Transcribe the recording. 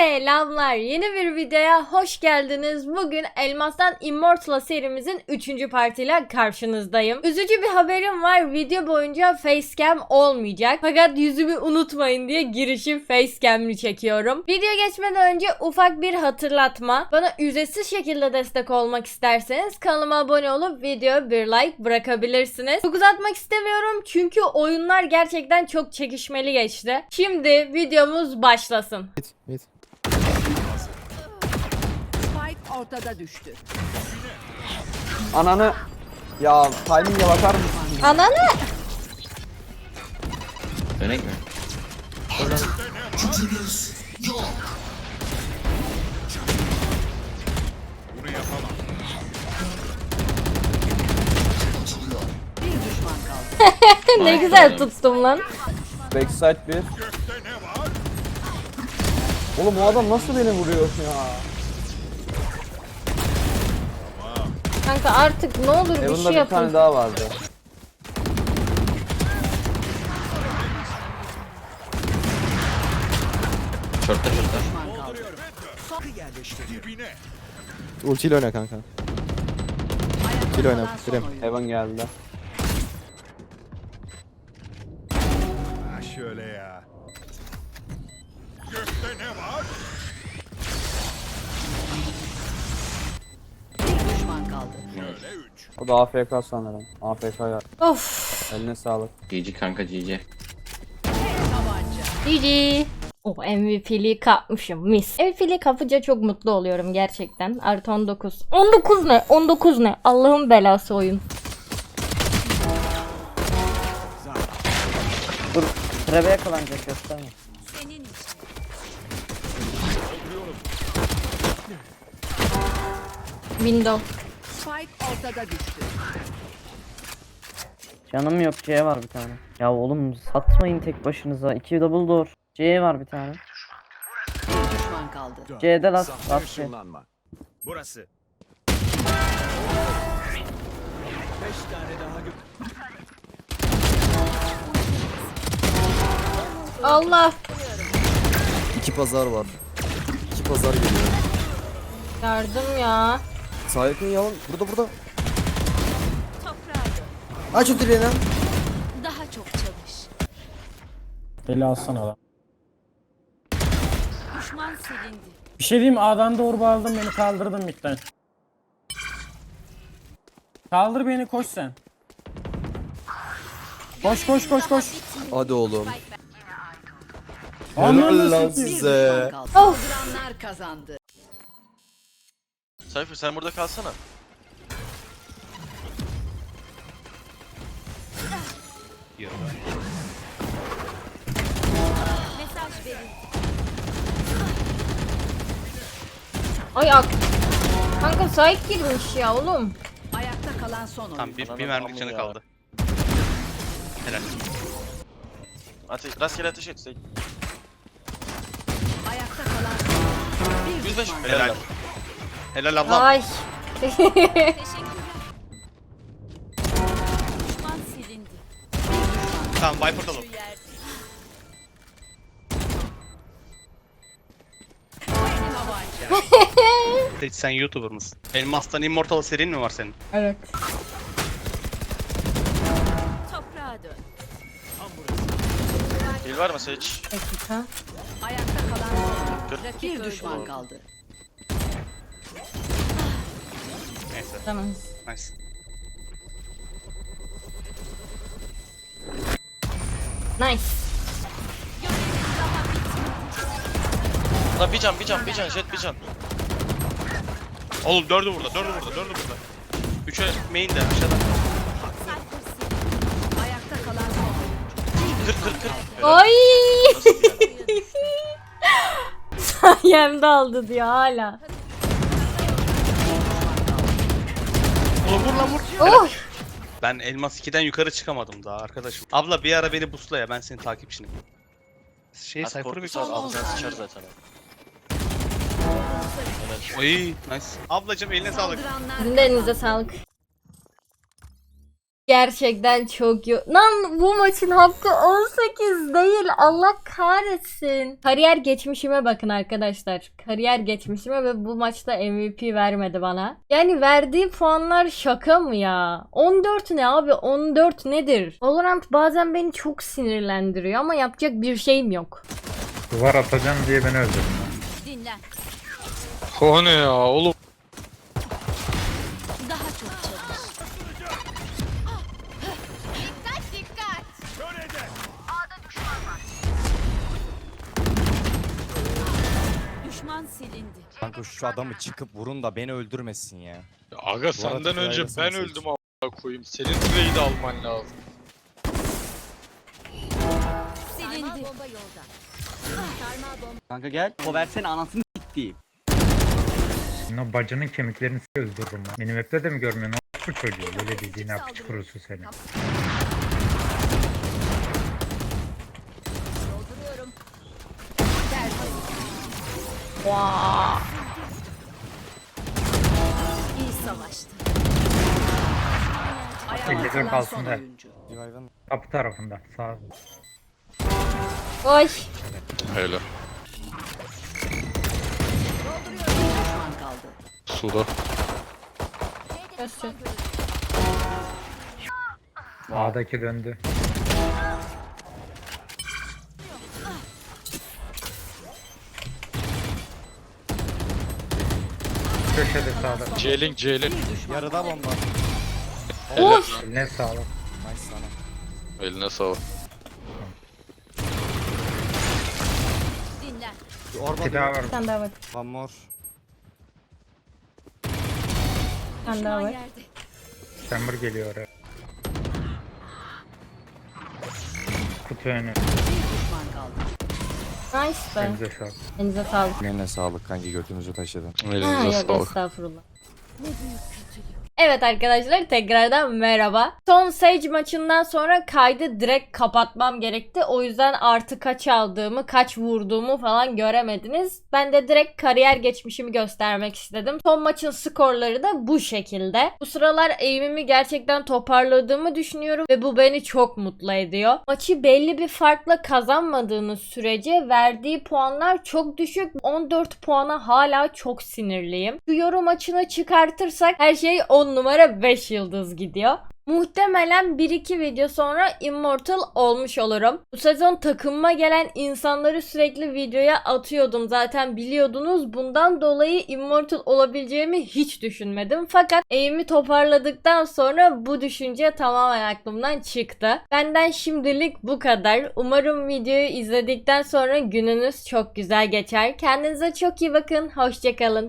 Selamlar. Yeni bir videoya hoş geldiniz. Bugün Elmas'tan Immortal serimizin 3. partiyle karşınızdayım. Üzücü bir haberim var. Video boyunca facecam olmayacak. Fakat yüzümü unutmayın diye girişi facecam'li çekiyorum. Video geçmeden önce ufak bir hatırlatma. Bana ücretsiz şekilde destek olmak isterseniz kanalıma abone olup videoya bir like bırakabilirsiniz. Çok uzatmak istemiyorum çünkü oyunlar gerçekten çok çekişmeli geçti. Şimdi videomuz başlasın. Mid, mid. Spike ortada düştü. Ananı ya timing'e bakar mısın? Ananı! Dönek mi? Bir düşman kaldı. ne güzel tuttum lan. Backside bir. Oğlum o adam nasıl beni vuruyor ya? Kanka artık ne olur bir Evan'da şey bir tane yapın. daha vardı. Şortta şortta. Ultiyle oyna kanka. Kill oyna, oyun. Evan geldi. Ha şöyle ya. O da AFK sanırım. AFK ya. Of. Eline sağlık. GG kanka GG. GG. Oh MVP'liği kapmışım mis. MVP'liği kapıca çok mutlu oluyorum gerçekten. Artı 19. 19 ne? 19 ne? Allah'ın belası oyun. Dur. Trebe yakalanacak gösterme. Senin Window. Spike ortada düştü. Canım yok C var bir tane. Ya oğlum satmayın tek başınıza. 2 double door. C var bir tane. Bir düşman kaldı. C'de last last C. Işınlanma. Burası. Allah. İki pazar var. İki pazar geliyor. Yardım ya. Sağ yakın yalan. Burada burada. Aç o direğini. Daha çok çalış. Beni alsana lan. Düşman silindi. Bir şey diyeyim mi? A'dan doğru bağladım beni kaldırdın midden. Kaldır beni koş sen. Koş koş koş koş. Hadi oğlum. Ananı Helal lan size. düşman kaldı. Saldıranlar kazandı. Sayfır sen burada kalsana. Ay ak. Kanka sahip girmiş ya oğlum. Ayakta kalan son oyun. Tamam bir, bir mermilik canı kaldı. Helal. Ate rastgele ateş et. Ayakta kalan son. Bir 105. düşman Helal. Helal ablam. Ay. Düşman silindi. Tamam Viper dolu. Sey, sen YouTuber mısın? Elmas'tan Immortal serin mi var senin? evet. Toprağa dön. Değil var mı Sage? Dakika. Ayakta kalan son oyun. Bir düşman kaldı. Neyse. Tamam. Nice. Nice. Lan bir can bir can bir can jet bir can. Oğlum dördü burada dördü burada dördü burada. Üçe main de aşağıda. Ayakta kalan son oyun. Kır kır kır. Yani? Sayemde aldı diyor hala. Oğlum vur lan vur. Oh. Ben Elmas 2'den yukarı çıkamadım daha arkadaşım. Abla bir ara beni busla ya ben senin takipçinim. Şey sayfırı bir Ağzına sıçar zaten. Oy nice. Ablacım eline sağlık. Sizin de elinize sağlık. Gerçekten çok iyi. Lan bu maçın hakkı 18 değil. Allah kahretsin. Kariyer geçmişime bakın arkadaşlar. Kariyer geçmişime ve bu maçta MVP vermedi bana. Yani verdiği puanlar şaka mı ya? 14 ne abi? 14 nedir? Valorant bazen beni çok sinirlendiriyor ama yapacak bir şeyim yok. Duvar atacağım diye beni öldürdün. Dinlen. O ne ya oğlum? Düşman silindi. Kanka şu adamı çıkıp vurun da beni öldürmesin ya. Aga senden önce ben öldüm a**a koyayım. Senin süreyi de alman lazım. Silindi. Bomba yolda. Sarmal bomba. Kanka gel. O versene anasını s**tiyim. Senin o bacının kemiklerini s- öldürürüm ben. Benim hepte de mi görmüyorsun? O çocuğu. Böyle dediğin apçı kurusu seni. Vaa. İyi savaştı. Kalan kalsın da. Kapı tarafında. Sağ. Oy. Kaldı. Suda. Göster. A'daki döndü. Köşede sağda. Celin celin. yarıda bomba. Of. Eline sağlık. Nice sana. Eline sağlık. Dinlen. Bir Orba Bir daha var. Bir tane daha var. One more. Bir tane daha var. yerde. Geliyor oraya. Kutu önü. Bir düşman kaldı. Nice be. Elinize sağlık. Elinize sağlık. Eline sağlık kanki götünüzü taşıdın. Ha, yok estağfurullah. Evet arkadaşlar tekrardan merhaba. Son Sage maçından sonra kaydı direkt kapatmam gerekti. O yüzden artı kaç aldığımı, kaç vurduğumu falan göremediniz. Ben de direkt kariyer geçmişimi göstermek istedim. Son maçın skorları da bu şekilde. Bu sıralar aim'imi gerçekten toparladığımı düşünüyorum ve bu beni çok mutlu ediyor. Maçı belli bir farkla kazanmadığınız sürece verdiği puanlar çok düşük. 14 puana hala çok sinirliyim. Şu yorum maçını çıkartırsak her şey 10 numara 5 yıldız gidiyor. Muhtemelen 1-2 video sonra Immortal olmuş olurum. Bu sezon takımıma gelen insanları sürekli videoya atıyordum zaten biliyordunuz. Bundan dolayı Immortal olabileceğimi hiç düşünmedim. Fakat aim'i toparladıktan sonra bu düşünce tamamen aklımdan çıktı. Benden şimdilik bu kadar. Umarım videoyu izledikten sonra gününüz çok güzel geçer. Kendinize çok iyi bakın. Hoşçakalın.